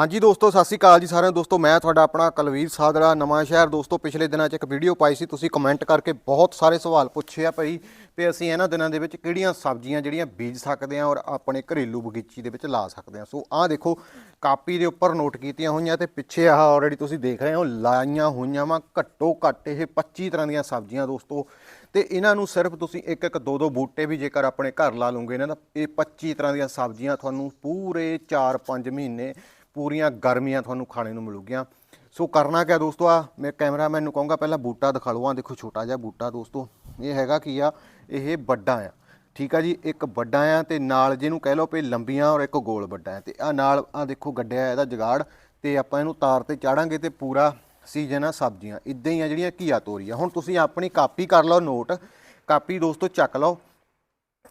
ਹਾਂਜੀ ਦੋਸਤੋ, ਸਤਿ ਸ਼੍ਰੀ ਅਕਾਲ ਜੀ ਸਾਰਿਆਂ ਨੂੰ। ਦੋਸਤੋ, ਮੈਂ ਤੁਹਾਡਾ ਆਪਣਾ ਕਲਵੀਰ ਸਾਦੜਾ, ਨਵਾਂ ਸ਼ਹਿਰ। ਦੋਸਤੋ, ਪਿਛਲੇ ਦਿਨਾਂ 'ਚ ਇੱਕ ਵੀਡੀਓ ਪਾਈ ਸੀ। ਤੁਸੀਂ ਕਮੈਂਟ ਕਰਕੇ ਬਹੁਤ ਸਾਰੇ ਸਵਾਲ ਪੁੱਛੇ ਆ ਭਾਈ ਵੀ ਅਸੀਂ ਇਹਨਾਂ ਦਿਨਾਂ ਦੇ ਵਿੱਚ ਕਿਹੜੀਆਂ ਸਬਜ਼ੀਆਂ ਜਿਹੜੀਆਂ ਬੀਜ ਸਕਦੇ ਹਾਂ ਔਰ ਆਪਣੇ ਘਰੇਲੂ ਬਗੀਚੀ ਦੇ ਵਿੱਚ ਲਾ ਸਕਦੇ ਹਾਂ। ਸੋ, ਆਹ ਦੇਖੋ, ਕਾਪੀ ਦੇ ਉੱਪਰ ਨੋਟ ਕੀਤੀਆਂ ਹੋਈਆਂ ਤੇ ਪਿੱਛੇ ਆਹ ਆਲਰੇਡੀ ਤੁਸੀਂ ਦੇਖ ਰਹੇ ਹੋ, ਲਾਈਆਂ ਹੋਈਆਂ ਵਾ। ਘੱਟੋ ਘੱਟ ਇਹ 25 ਤਰ੍ਹਾਂ ਦੀਆਂ ਸਬਜ਼ੀਆਂ ਦੋਸਤੋ। ਤੇ ਇਹਨਾਂ ਨੂੰ ਸਿਰਫ ਤੁਸੀਂ ਇੱਕ ਇੱਕ ਦੋ ਦੋ ਬੂਟੇ ਵੀ ਜੇਕਰ ਆਪਣੇ ਘਰ ਲਾ ਲਓਗੇ ਇਹਨਾਂ ਦਾ, ਇਹ 25 ਤਰ੍ਹਾਂ ਦੀਆਂ ਸਬਜ਼ੀਆਂ ਤੁਹਾਨੂੰ ਪੂਰੇ 4-5 ਮਹੀਨੇ ਪੂਰੀਆਂ ਗਰਮੀਆਂ ਤੁਹਾਨੂੰ ਖਾਣੇ ਨੂੰ ਮਿਲੂਗੀਆਂ। ਸੋ ਕਰਨਾ ਕਿਆ ਦੋਸਤੋ ਆ ਮੈਂ ਕੈਮਰਾਮੈਨ ਨੂੰ ਕਹੂੰਗਾ, ਪਹਿਲਾਂ ਬੂਟਾ ਦਿਖਾ ਲਓ। ਆ ਦੇਖੋ ਛੋਟਾ ਜਿਹਾ ਬੂਟਾ ਦੋਸਤੋ। ਇਹ ਹੈਗਾ ਕੀ ਆ? ਇਹ ਵੱਡਾ ਆ। ਠੀਕ ਆ ਜੀ, ਇੱਕ ਵੱਡਾ ਆ ਤੇ ਨਾਲ ਜਿਹਨੂੰ ਕਹਿ ਲਓ ਵੀ ਲੰਬੀਆਂ ਔਰ ਇੱਕ ਗੋਲ ਵੱਡਾ ਆ। ਤੇ ਆ ਨਾਲ ਆ ਦੇਖੋ ਗੱਡਿਆ ਇਹਦਾ ਜਗਾੜ ਤੇ ਆਪਾਂ ਇਹਨੂੰ ਤਾਰ ਤੇ ਚਾੜਾਂਗੇ ਤੇ ਪੂਰਾ ਸੀਜ਼ਨ ਆ ਸਬਜ਼ੀਆਂ। ਇਦਾਂ ਹੀ ਆ ਜਿਹੜੀਆਂ ਘੀਆ ਤੋਰੀ ਆ ਹੁਣ ਤੁਸੀਂ ਆਪਣੀ ਕਾਪੀ ਕਰ ਲਓ ਨੋਟ, ਕਾਪੀ ਦੋਸਤੋ ਚੱਕ ਲਓ।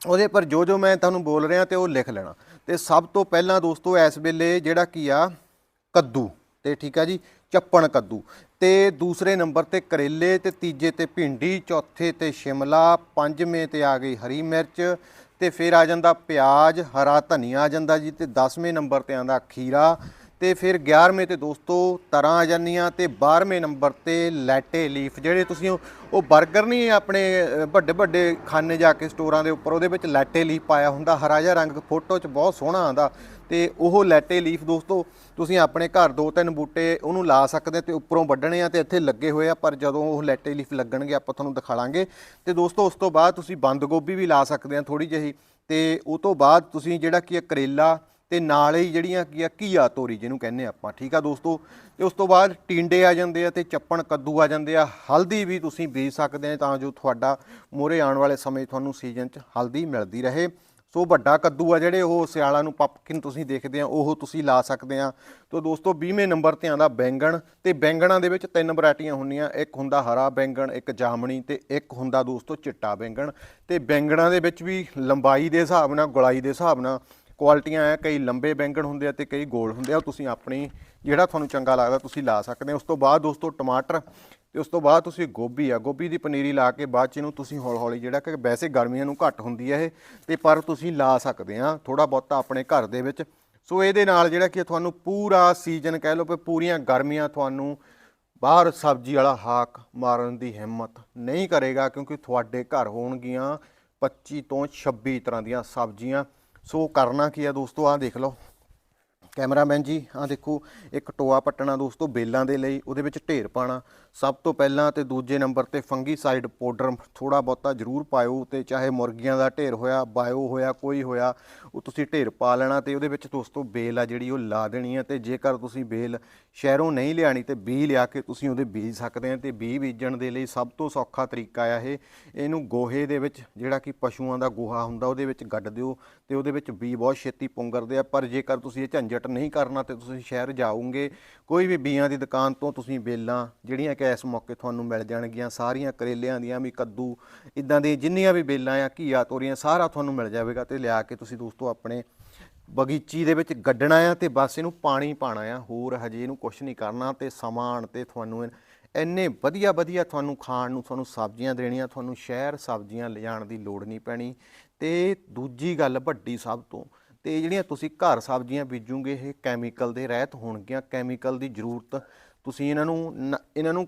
ਉਹਦੇ ਪਰ ਜੋ ਜੋ ਮੈਂ ਤੁਹਾਨੂੰ ਬੋਲ ਰਿਹਾ ਤੇ ਉਹ ਲਿਖ ਲੈਣਾ। ਤੇ ਸਭ ਤੋਂ ਪਹਿਲਾਂ ਦੋਸਤੋ ਇਸ ਵੇਲੇ ਜਿਹੜਾ ਕੀ ਆ, ਕੱਦੂ ਤੇ ਠੀਕ ਆ ਜੀ, ਚੱਪਣ ਕੱਦੂ ਤੇ ਦੂਸਰੇ ਨੰਬਰ ਤੇ ਕਰੇਲੇ ਤੇ ਤੀਜੇ ਤੇ ਭਿੰਡੀ, ਚੌਥੇ ਤੇ ਸ਼ਿਮਲਾ, ਪੰਜਵੇਂ ਤੇ ਆ ਗਈ ਹਰੀ ਮਿਰਚ ਤੇ ਫਿਰ ਆ ਜਾਂਦਾ ਪਿਆਜ਼, ਹਰਾ ਧਨੀਆ ਆ ਜਾਂਦਾ ਜੀ ਤੇ 10ਵੇਂ ਨੰਬਰ ਤੇ ਆਂਦਾ ਖੀਰਾ ਤੇ ਫਿਰ 11ਵੇਂ ਤੇ ਦੋਸਤੋ ਤਰਾਂ ਆ ਜਾਂਦੀਆਂ ਤੇ 12ਵੇਂ ਨੰਬਰ ਤੇ ਲੈਟੇ ਲੀਫ, ਜਿਹੜੇ ਤੁਸੀਂ ਉਹ- ਉਹ 버ਗਰ ਨਹੀਂ ਆਪਣੇ ਵੱਡੇ ਵੱਡੇ ਖਾਨੇ ਜਾ ਕੇ ਸਟੋਰਾਂ ਦੇ ਉੱਪਰ, ਉਹਦੇ ਵਿੱਚ ਲੈਟੇ ਲੀਫ ਪਾਇਆ ਹੁੰਦਾ, ਹਰਾ ਜਿਹਾ ਰੰਗ, ਫੋਟੋ 'ਚ ਬਹੁਤ ਸੋਹਣਾ ਆਂਦਾ ਤੇ ਉਹ ਲੈਟੇ ਲੀਫ ਦੋਸਤੋ ਤੁਸੀਂ ਆਪਣੇ ਘਰ ਦੋ ਤਿੰਨ ਬੂਟੇ ਉਹਨੂੰ ਲਾ ਸਕਦੇ ਤੇ ਉੱਪਰੋਂ ਵੱਢਣੇ ਆ ਤੇ ਇੱਥੇ ਲੱਗੇ ਹੋਏ ਆ, ਪਰ ਜਦੋਂ ਉਹ ਲੈਟੇ ਲੀਫ ਲੱਗਣਗੇ ਆਪਾਂ ਤੁਹਾਨੂੰ ਦਿਖਾਵਾਂਗੇ ਤੇ ਦੋਸਤੋ ਉਸ ਤੋਂ ਬਾਅਦ ਤੁਸੀਂ ਬੰਦ ਗੋਭੀ ਵੀ ਲਾ ਸਕਦੇ ਆ ਥੋੜੀ ਜਿਹੀ ਤੇ ਉਹ ਤੋਂ ਬਾਅਦ ਤੁਸੀਂ ਜਿਹੜਾ ਕੀ ਕਰੇਲਾ ਤੇ ਨਾਲ ਹੀ ਜਿਹੜੀਆਂ ਕੀ ਆ, ਘੀਆ ਤੋਰੀ ਜਿਹਨੂੰ ਕਹਿੰਦੇ ਆਪਾਂ, ਠੀਕ ਆ ਦੋਸਤੋ? ਤੇ ਉਸ ਤੋਂ ਬਾਅਦ ਟਿੰਡੇ ਆ ਜਾਂਦੇ ਆ ਤੇ ਚੱਪਣ ਕੱਦੂ ਆ ਜਾਂਦੇ ਆ। ਹਲਦੀ ਵੀ ਤੁਸੀਂ ਬੀਜ ਸਕਦੇ ਆ, ਤਾਂ ਜੋ ਤੁਹਾਡਾ ਮੋਰੇ ਆਉਣ ਵਾਲੇ ਸਮੇਂ ਤੁਹਾਨੂੰ ਸੀਜ਼ਨ 'ਚ ਹਲਦੀ ਮਿਲਦੀ ਰਹੇ। ਸੋ ਵੱਡਾ ਕੱਦੂ ਆ ਜਿਹੜੇ, ਉਹ ਸਿਆਲਾਂ ਨੂੰ ਪਪਕਿਨ ਤੁਸੀਂ ਦੇਖਦੇ ਆ, ਉਹ ਤੁਸੀਂ ਲਾ ਸਕਦੇ ਆ। ਤੋ ਦੋਸਤੋ 20ਵੇਂ ਨੰਬਰ ਤੇ ਆਂਦਾ ਬੈਂਗਣ, ਤੇ ਬੈਂਗਣਾਂ ਦੇ ਵਿੱਚ ਤਿੰਨ ਵੈਰਾਈਟੀਆਂ ਹੁੰਦੀਆਂ, ਇੱਕ ਹੁੰਦਾ ਹਰਾ ਬੈਂਗਣ, ਇੱਕ ਜਾਮਣੀ ਤੇ ਇੱਕ ਹੁੰਦਾ ਦੋਸਤੋ ਚਿੱਟਾ ਬੈਂਗਣ। ਤੇ ਬੈਂਗਣਾਂ ਦੇ ਵਿੱਚ ਵੀ ਲੰਬਾਈ ਦੇ ਹਿਸਾਬ ਨਾਲ, ਗੁਲਾਈ ਦੇ ਹਿਸਾਬ ਨਾਲ ਕੁਆਲਿਟੀਆਂ ਆ ਕਈ ਲੰਬੇ ਬੈਂਗਣ ਹੁੰਦੇ ਆ ਤੇ ਕਈ ਗੋਲ ਹੁੰਦੇ ਆ, ਉਹ ਤੁਸੀਂ ਆਪਣੀ ਜਿਹੜਾ ਤੁਹਾਨੂੰ ਚੰਗਾ ਲੱਗਦਾ ਤੁਸੀਂ ਲਾ ਸਕਦੇ ਹੋ। ਉਸ ਤੋਂ ਬਾਅਦ ਦੋਸਤੋ ਟਮਾਟਰ ਤੇ ਉਸ ਤੋਂ ਬਾਅਦ ਤੁਸੀਂ ਗੋਭੀ ਆ, ਗੋਭੀ ਦੀ ਪਨੀਰੀ ਲਾ ਕੇ ਬਾਅਦ ਚ ਇਹਨੂੰ ਤੁਸੀਂ ਹੌਲੀ ਹੌਲੀ ਜਿਹੜਾ ਕਿ ਵੈਸੇ ਗਰਮੀਆਂ ਨੂੰ ਘੱਟ ਹੁੰਦੀ ਹੈ ਇਹ, ਤੇ ਪਰ ਤੁਸੀਂ ਲਾ ਸਕਦੇ ਆ ਥੋੜਾ ਬਹੁਤਾ ਆਪਣੇ ਘਰ ਦੇ ਵਿੱਚ। ਸੋ ਇਹਦੇ ਨਾਲ ਜਿਹੜਾ ਕਿ ਤੁਹਾਨੂੰ ਪੂਰਾ ਸੀਜ਼ਨ ਕਹਿ ਲਓ ਕਿ ਪੂਰੀਆਂ ਗਰਮੀਆਂ ਤੁਹਾਨੂੰ ਬਾਹਰ ਸਬਜ਼ੀ ਵਾਲਾ ਹਾਕ ਮਾਰਨ ਦੀ ਹਿੰਮਤ ਨਹੀਂ ਕਰੇਗਾ, ਕਿਉਂਕਿ ਤੁਹਾਡੇ ਘਰ ਹੋਣਗੀਆਂ 25 ਤੋਂ 26 ਤਰ੍ਹਾਂ ਦੀਆਂ ਸਬਜ਼ੀਆਂ। ਸੋ ਕਰਨਾ ਕੀ ਆ ਦੋਸਤੋ ਆਹ ਦੇਖ ਲਓ। ਕੈਮਰਾਮੈਨ ਜੀ, ਆਹ ਦੇਖੋ, ਇੱਕ ਟੋਆ ਪੱਟਣਾ ਦੋਸਤੋ, ਬੇਲਾਂ ਦੇ ਲਈ, ਉਹਦੇ ਵਿੱਚ ਢੇਰ ਪਾਣਾ। ਸਭ ਤੋਂ ਪਹਿਲਾਂ ਤੇ ਦੂਜੇ ਨੰਬਰ ਤੇ ਫੰਗੀਸਾਈਡ ਪਾਊਡਰ ਥੋੜਾ ਬਹੁਤਾ ਜ਼ਰੂਰ ਪਾਇਓ ਤੇ ਚਾਹੇ ਮੁਰਗੀਆਂ ਦਾ ਢੇਰ ਹੋਇਆ, ਬਾਇਓ ਹੋਇਆ, ਕੋਈ ਹੋਇਆ, ਉਹ ਤੁਸੀਂ ਢੇਰ ਪਾ ਲੈਣਾ ਤੇ ਉਹਦੇ ਵਿੱਚ ਦੋਸਤੋ ਬੇਲ ਆ ਜਿਹੜੀ, ਉਹ ਲਾ ਦੇਣੀ ਹੈ ਤੇ ਜੇਕਰ ਤੁਸੀਂ ਬੇਲ ਸ਼ਹਿਰੋਂ ਨਹੀਂ ਲਿਆਣੀ ਤੇ ਬੀ ਲਿਆ ਕੇ ਤੁਸੀਂ ਉਹਦੇ ਬੀਜ ਸਕਦੇ ਆ ਤੇ ਬੀ ਬੀਜਣ ਦੇ ਲਈ ਸਭ ਤੋਂ ਸੌਖਾ ਤਰੀਕਾ ਆ ਇਹ। ਇਹਨੂੰ ਗੋਹੇ ਦੇ ਵਿੱਚ, ਜਿਹੜਾ ਕਿ ਪਸ਼ੂਆਂ ਦਾ ਗੋਹਾ ਹੁੰਦਾ, ਉਹਦੇ ਵਿੱਚ ਗੱਡ ਦਿਓ ਤੇ ਉਹਦੇ ਵਿੱਚ ਬੀ ਬਹੁਤ ਛੇਤੀ ਪੁੰਗਰਦੇ ਆ, ਪਰ ਜੇਕਰ ਤੁਸੀਂ ਇਹ ਝੰਜਟ ਨਹੀਂ ਕਰਨਾ ਤੇ ਤੁਸੀਂ ਸ਼ਹਿਰ ਜਾਓਗੇ, ਕੋਈ ਵੀ ਬੀਆਂ ਦੀ ਦੁਕਾਨ ਤੋਂ ਤੁਸੀਂ ਬੇਲਾਂ ਜਿਹੜੀਆਂ ਕਿ ਇਸ ਮੌਕੇ ਤੁਹਾਨੂੰ ਮਿਲ ਜਾਣਗੀਆਂ, ਸਾਰੀਆਂ ਕਰੇਲਿਆਂ ਦੀਆਂ ਵੀ ਕੱਦੂ, ਇਦਾਂ ਦੇ ਜਿੰਨੀਆਂ ਵੀ ਬੇਲਾਂ ਆ ਘੀਆ ਤੋਰੀਆਂ, ਸਾਰਾ ਤੁਹਾਨੂੰ ਮਿਲ ਜਾਵੇਗਾ ਤੇ ਲਿਆ ਕੇ ਤੁਸੀਂ ਦੋਸਤੋ ਆਪਣੇ ਬਗੀਚੀ ਦੇ ਵਿੱਚ ਗੱਡਣਾ ਆ ਤੇ ਬਸ ਇਹਨੂੰ ਪਾਣੀ ਪਾਣਾ ਆ, ਹੋਰ ਹਜੇ ਇਹਨੂੰ ਕੁਝ ਨਹੀਂ ਕਰਨਾ ਤੇ ਸਮਾਨ ਤੇ ਤੁਹਾਨੂੰ ਇੰਨੇ ਵਧੀਆ ਵਧੀਆ ਤੁਹਾਨੂੰ ਖਾਣ ਨੂੰ, ਤੁਹਾਨੂੰ ਸਬਜ਼ੀਆਂ ਦੇਣੀਆਂ, ਤੁਹਾਨੂੰ ਸ਼ਹਿਰ ਸਬਜ਼ੀਆਂ ਲਿਜਾਣ ਦੀ ਲੋੜ ਨਹੀਂ ਪੈਣੀ ਤੇ ਦੂਜੀ ਗੱਲ ਵੱਡੀ ਸਭ ਤੋਂ ਤੇ ਜਿਹੜੀਆਂ ਤੁਸੀਂ ਘਰ ਸਬਜ਼ੀਆਂ ਬੀਜੋਗੇ, ਇਹ ਕੈਮੀਕਲ ਦੇ ਰਹਿਤ ਹੋਣਗੀਆਂ। ਕੈਮੀਕਲ ਦੀ ਜ਼ਰੂਰਤ ਤੁਸੀਂ ਇਹਨਾਂ ਨੂੰ ਇਹਨਾਂ ਨੂੰ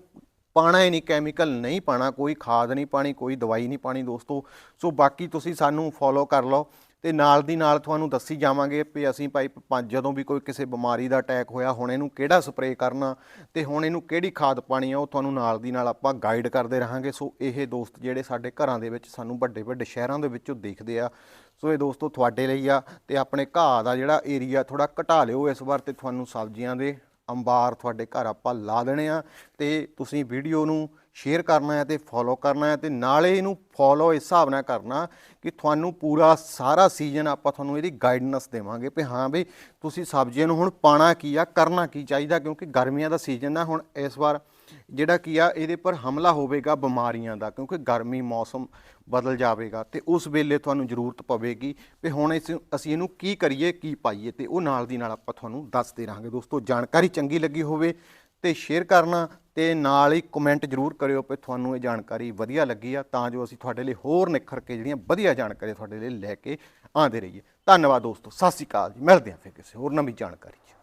ਪਾਣਾ ਹੀ ਨਹੀਂ ਕੈਮੀਕਲ ਨਹੀਂ ਪਾਣਾ। ਕੋਈ ਖਾਦ ਨਹੀਂ ਪਾਣੀ, ਕੋਈ ਦਵਾਈ ਨਹੀਂ ਪਾਣੀ ਦੋਸਤੋ। ਸੋ ਬਾਕੀ ਤੁਸੀਂ ਸਾਨੂੰ ਫੋਲੋ ਕਰ ਲਓ। ਤੇ ਨਾਲ ਦੀ ਨਾਲ ਤੁਹਾਨੂੰ ਦੱਸੀ ਜਾਵਾਂਗੇ ਵੀ ਅਸੀਂ ਭਾਈ ਪੰਜ ਜਦੋਂ ਵੀ ਕੋਈ ਕਿਸੇ ਬਿਮਾਰੀ ਦਾ ਅਟੈਕ ਹੋਇਆ, ਹੁਣ ਇਹਨੂੰ ਕਿਹੜਾ ਸਪਰੇਅ ਕਰਨਾ ਤੇ ਹੁਣ ਇਹਨੂੰ ਕਿਹੜੀ ਖਾਦ ਪਾਣੀ ਆ, ਉਹ ਤੁਹਾਨੂੰ ਨਾਲ ਦੀ ਨਾਲ ਆਪਾਂ ਗਾਈਡ ਕਰਦੇ ਰਹਾਂਗੇ। ਸੋ ਇਹ ਦੋਸਤ ਜਿਹੜੇ ਸਾਡੇ ਘਰਾਂ ਦੇ ਵਿੱਚ ਸਾਨੂੰ ਵੱਡੇ ਵੱਡੇ ਸ਼ਹਿਰਾਂ ਦੇ ਵਿੱਚੋਂ ਦੇਖਦੇ ਆ। ਸੋ ਇਹ ਦੋਸਤੋ ਤੁਹਾਡੇ ਲਈ ਆ ਤੇ ਆਪਣੇ ਘਾਹ ਦਾ ਜਿਹੜਾ ਏਰੀਆ ਥੋੜਾ ਘਟਾ ਲਿਓ ਇਸ ਵਾਰ ਤੇ ਤੁਹਾਨੂੰ ਸਬਜ਼ੀਆਂ ਦੇ ਅੰਬਾਰ ਤੁਹਾਡੇ ਘਰ ਆਪਾਂ ਲਾ ਦੇਣੇ ਆ। ਤੇ ਤੁਸੀਂ ਵੀਡੀਓ ਨੂੰ ਸ਼ੇਅਰ ਕਰਨਾ ਹੈ ਤੇ ਫੋਲੋ ਕਰਨਾ ਹੈ ਤੇ ਨਾਲੇ ਇਹਨੂੰ ਫੋਲੋ ਇਸ ਹਿਸਾਬ ਨਾਲ ਕਰਨਾ ਕਿ ਤੁਹਾਨੂੰ ਪੂਰਾ ਸਾਰਾ ਸੀਜ਼ਨ ਆਪਾਂ ਤੁਹਾਨੂੰ ਇਹਦੀ ਗਾਈਡਨੈਸ ਦੇਵਾਂਗੇ ਵੀ ਹਾਂ ਵੀ ਤੁਸੀਂ ਸਬਜ਼ੀਆਂ ਨੂੰ ਹੁਣ ਪਾਣਾ ਕੀ ਆ, ਕਰਨਾ ਕੀ ਚਾਹੀਦਾ ਕਿਉਂਕਿ ਗਰਮੀਆਂ ਦਾ ਸੀਜ਼ਨ ਆ, ਹੁਣ ਇਸ ਵਾਰ ਜਿਹੜਾ ਕੀ ਆ, ਇਹਦੇ ਪਰ ਹਮਲਾ ਹੋਵੇਗਾ ਬਿਮਾਰੀਆਂ ਦਾ ਕਿਉਂਕਿ ਗਰਮੀ ਮੌਸਮ ਬਦਲ ਜਾਵੇਗਾ ਤੇ ਉਸ ਵੇਲੇ ਤੁਹਾਨੂੰ ਜ਼ਰੂਰਤ ਪਵੇਗੀ ਵੀ ਹੁਣ ਇਸ ਅਸੀਂ ਇਹਨੂੰ ਕੀ ਕਰੀਏ, ਕੀ ਪਾਈਏ ਤੇ ਉਹ ਨਾਲ ਦੀ ਨਾਲ ਆਪਾਂ ਤੁਹਾਨੂੰ ਦੱਸਦੇ ਰਹਾਂਗੇ ਦੋਸਤੋ, ਜਾਣਕਾਰੀ ਚੰਗੀ ਲੱਗੀ ਹੋਵੇ ਤੇ ਸ਼ੇਅਰ ਕਰਨਾ ਤੇ ਨਾਲ ਹੀ ਕਮੈਂਟ ਜ਼ਰੂਰ ਕਰਿਓ ਕਿ ਤੁਹਾਨੂੰ ਇਹ ਜਾਣਕਾਰੀ ਵਧੀਆ ਲੱਗੀ ਆ, ਤਾਂ ਜੋ ਅਸੀਂ ਤੁਹਾਡੇ ਲਈ ਹੋਰ ਨਿਖਰ ਕੇ ਜਿਹੜੀਆਂ ਵਧੀਆ ਜਾਣਕਾਰੀ ਤੁਹਾਡੇ ਲਈ ਲੈ ਕੇ ਆਉਂਦੇ ਰਹੀਏ। ਧੰਨਵਾਦ ਦੋਸਤੋ, ਸਤਿ ਸ਼੍ਰੀ ਅਕਾਲ ਜੀ। ਮਿਲਦੇ ਹਾਂ ਫਿਰ ਕਿਸੇ ਹੋਰ ਨਵੀਂ ਜਾਣਕਾਰੀ 'ਚ।